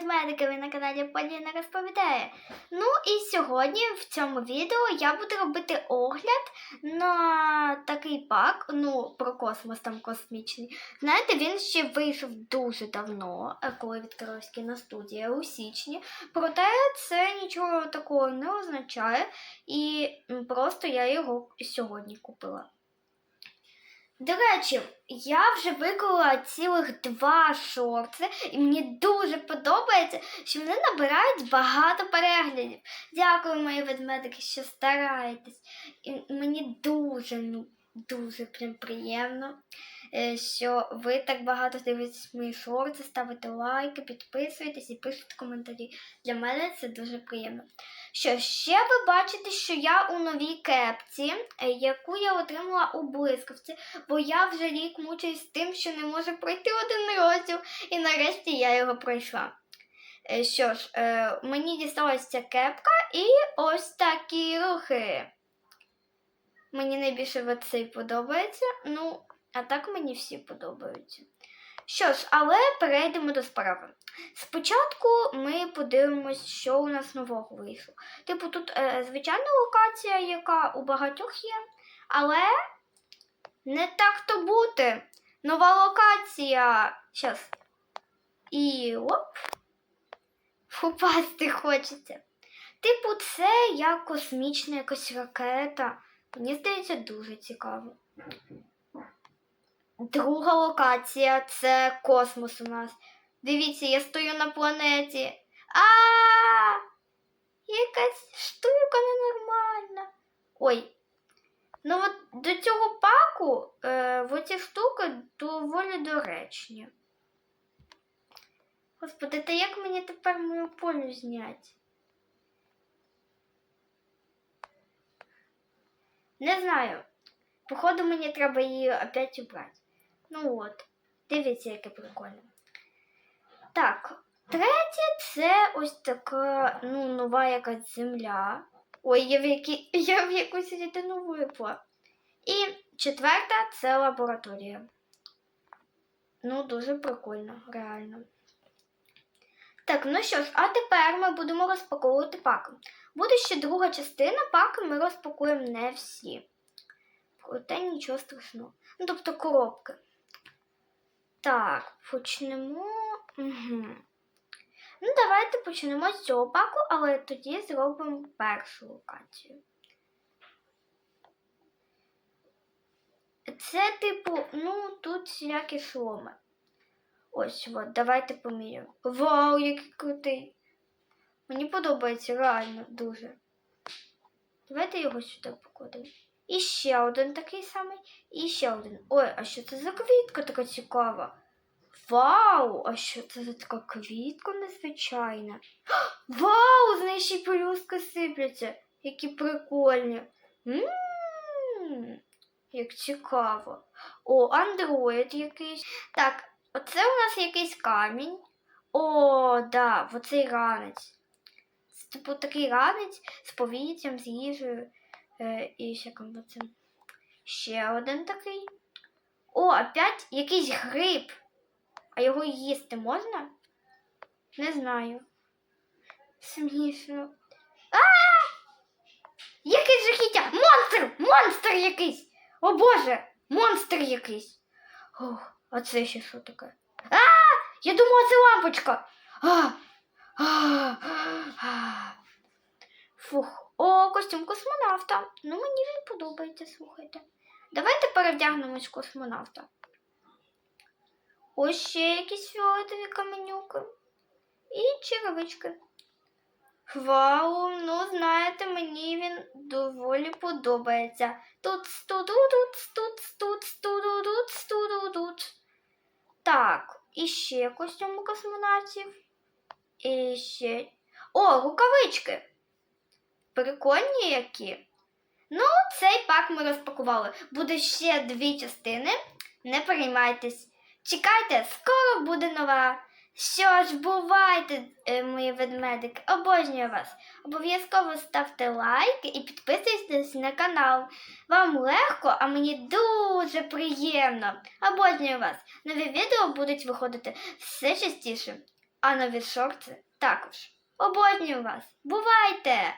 ведмедики, ви на каналі Поліна розповідає. Ну і сьогодні в цьому відео я буду робити огляд на такий пак, ну, про космос там космічний. Знаєте, він ще вийшов дуже давно, е, коли відкрилась кіностудія у січні. Проте це нічого такого не означає, і просто я його сьогодні купила. До речі, я вже виклала цілих два шорти, і мені дуже подобається, що вони набирають багато переглядів. Дякую, мої ведмедики, що стараєтесь. І мені дуже, ну, дуже прям приємно, е, що ви так багато дивитесь мої шорти, ставите лайки, підписуєтесь і пишете коментарі. Для мене це дуже приємно. Що ще ви бачите, що я у новій кепці, е, яку я отримала у блискавці, бо я вже рік мучаюсь тим, що не можу пройти один розділ, і нарешті я його пройшла. Е, Що ж, мені дісталася ця кепка і ось такі рухи. Мені найбільше оцей подобається. Ну, а так мені всі подобаються. Що ж, але перейдемо до справи. Спочатку ми подивимось, що у нас нового вийшло. Типу, тут е, звичайна локація, яка у багатьох є, але не так то бути. Нова локація. Щас. І оп. Впасти хочеться. Типу, це як космічна якась ракета. Мені здається, дуже цікаво. Друга локація це космос у нас. Дивіться, я стою на планеті. А! Якась штука ненормальна. Ой. Ну от до цього паку е, оці штуки доволі доречні. Господи, та як мені тепер мою полю зняти? Не знаю. Походу, мені треба її опять убрати. Ну от, дивіться, яке прикольне. Так, третє це ось така, ну, нова якась земля. Ой, я в, які... я в якусь рідину випла. І четверта це лабораторія. Ну, дуже прикольно, реально. Так, ну що ж, а тепер ми будемо розпаковувати паки. Буде ще друга частина, паки ми розпакуємо не всі. Проте нічого страшного. Ну, тобто коробки. Так, почнемо. Угу. Ну, давайте почнемо з цього паку, але тоді зробимо першу локацію. Це, типу, ну, тут всілякі шломи. Ось, от, давайте поміряємо. Вау, який крутий! Мені подобається реально дуже. Давайте його сюди покладемо. І ще один такий самий, і ще один. Ой, а що це за квітка така цікава? Вау! А що це за така квітка незвичайна? Вау! З неї ще й сипляться. Які прикольні. Ммм, як цікаво. О, андроїд якийсь. Так, оце у нас якийсь камінь. О, да, оцей ранець. Це типу такий ранець з повітрям, з їжею е, і всяким оцим. Ще один такий. О, опять якийсь гриб. А його їсти можна? Не знаю. Смішно. А! Який жахіття! Монстр! Монстр якийсь! О Боже! Монстр якийсь! Ох, а це ще що таке? А! Я думала, це лампочка! А! Фух. О, костюм космонавта. Ну, мені він подобається, слухайте. Давайте перевдягнемось космонавта. Ось ще якісь фіолетові каменюки. І черевички. Вау, ну знаєте, мені він доволі подобається. Тут студу тут тут тут тут тут тут Так, і ще костюм у космонавтів. І ще. О, рукавички! Прикольні які. Ну, цей пак ми розпакували. Буде ще дві частини. Не переймайтесь. Чекайте, скоро буде нова. Що ж, бувайте, е, мої ведмедики, обожнюю вас. Обов'язково ставте лайк і підписуйтесь на канал. Вам легко, а мені дуже приємно. Обожнюю вас. Нові відео будуть виходити все частіше. а нові шорти також. Обожнюю вас. Бувайте!